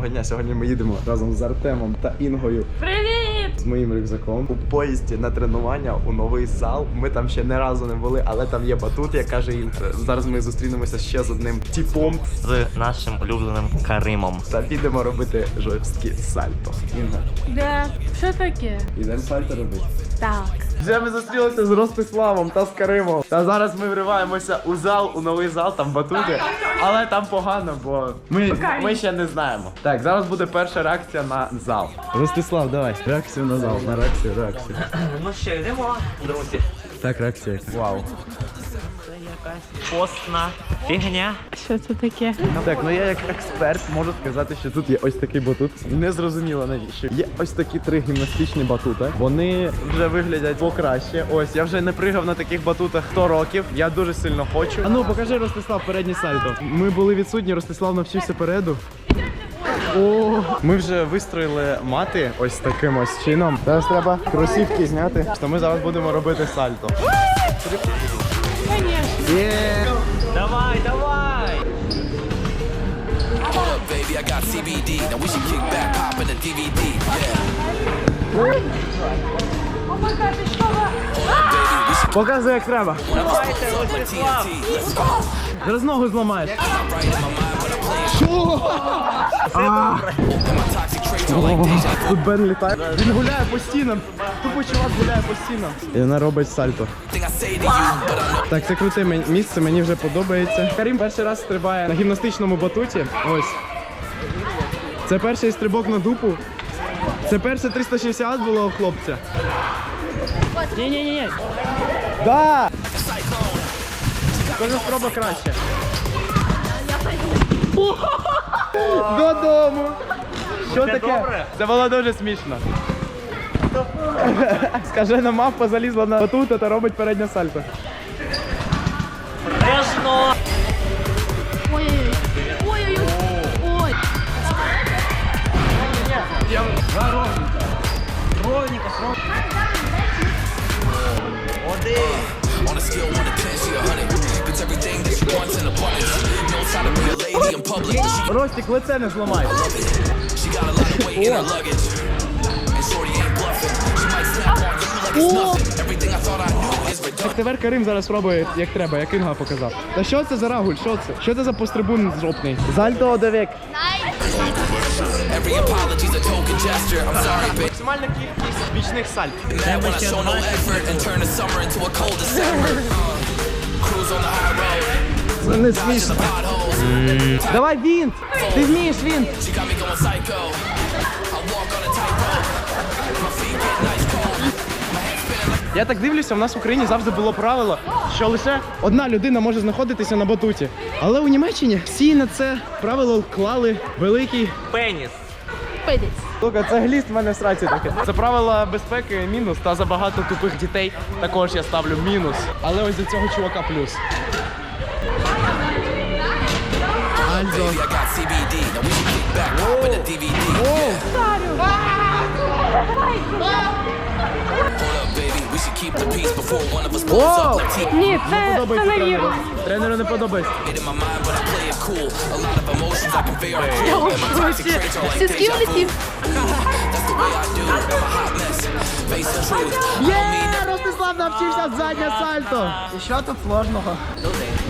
Доброго дня. Сьогодні ми їдемо разом з Артемом та Інгою Привіт! з моїм рюкзаком у поїзді на тренування у новий зал. Ми там ще не разу не були, але там є батут, як каже Інга. Зараз ми зустрінемося ще з одним типом з нашим улюбленим Каримом. та підемо робити жорсткі сальто. Інга, Де? Що таке? ідемо сальто робити. Так. Вже ми зустрілися з Ростиславом та з Каримом. Та зараз ми вриваємося у зал, у новий зал, там батути. Але там погано, бо ми, ми ще не знаємо. Так, зараз буде перша реакція на зал. Ростислав, давай. Реакцію на зал. На реакцію, реакцію. Ну що, йдемо, друзі. Так, реакція. Вау. Якась постна фігня. Що це таке? Так, ну я як експерт можу сказати, що тут є ось такий батут. Не зрозуміло навіщо. Є ось такі три гімнастичні батути. Вони вже виглядять покраще. Ось я вже не пригав на таких батутах 100 років. Я дуже сильно хочу. А ну покажи Ростислав переднє сальто. Ми були відсутні, Ростислав навчився переду. О, ми вже вистроїли мати ось таким ось чином. Зараз треба кросівки зняти. То ми зараз будемо робити сальто. Є! Давай, давай! baby, I got CBD. Now we should kick back, pop in the DVD. Yeah. Показуй, як треба. Давайте, Ростислав! Let's go. Зараз ногу зламаєш. Right in my mind Тут Бен літає. Він гуляє по стінам. Тупо чувак гуляє по стінам. І вона робить сальто. Так, це круте місце, мені вже подобається. Карім перший раз стрибає на гімнастичному батуті. Ось. Це перший стрибок на дупу. Це перше 360 було у хлопця. Ні-ні-ні. Да! Кожна спроба краще. Додому! Що таке? добре? Це було дуже смішно. Скажена мавпа залізла на батута та робить переднє сальто. Режно! Ой-ой-ой. Ой-ой-ой. Ой. Один! Ростик, лице не зламай. love it. She got a lot of weight in her luggage. And shorty ain't bluffing. She might snap on you like it's nothing. Everything I thought I knew is redundant. Так тепер Карим зараз спробує, як треба, як Інга показав. Та що це за рагуль? Що це? Що це за пострибун жопний? Зальто одевек. Максимальна кількість бічних сальт. Це не смішно. Давай вінт! Ти вмієш cold. Я так дивлюся, в нас в Україні завжди було правило, що лише одна людина може знаходитися на батуті. Але у Німеччині всі на це правило вклали великий. Пеніс! Пидець. Слухай, це гліст в мене в сраці таке. Це правило безпеки мінус, та за багато тупих дітей також я ставлю мінус. Але ось за цього чувака плюс. Like T. Ні, це, це не тренеру. вірно. Тренеру не подобається. Traits are like Всі don't mean Є, Ростислав навчився заднє сальто. І що тут сложного?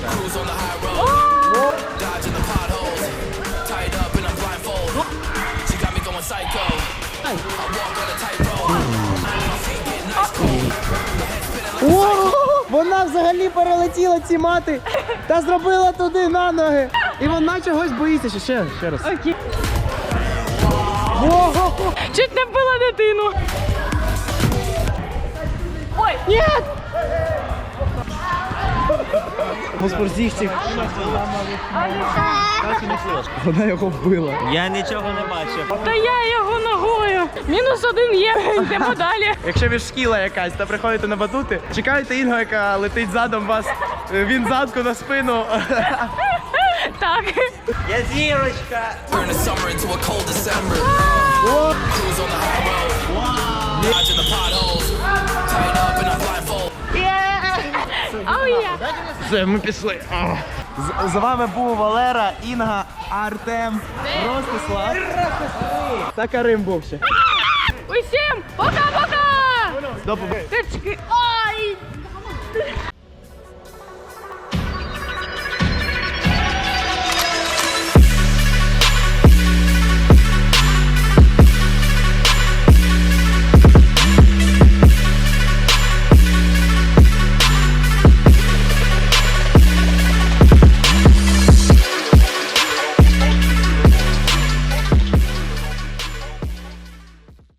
Cruise on the high road. Dodging the potholes. Tied up and I'm blindfold. She got me going psycho. I walk on a tightrope. My feet get nice cold. О, вона взагалі перелетіла ці мати та зробила туди на ноги. І вона чогось боїться. Ще, ще, ще раз. Окей. Ого! Чуть не вбила дитину. Ой, ні! Госпорзівців. Вона його вбила. Я нічого не бачив. Та я його ногою. Мінус один є. Йдемо далі. Якщо ви шкіла якась та приходите на батути, чекайте Інгу, яка летить задом вас. е, Він задку на спину. Так. Я зірочка! Все, ми пішли. З, з вами був Валера, Інга, Артем, Ростислав. Та Карим був ще. Усім пока-пока! До побачення. Ой!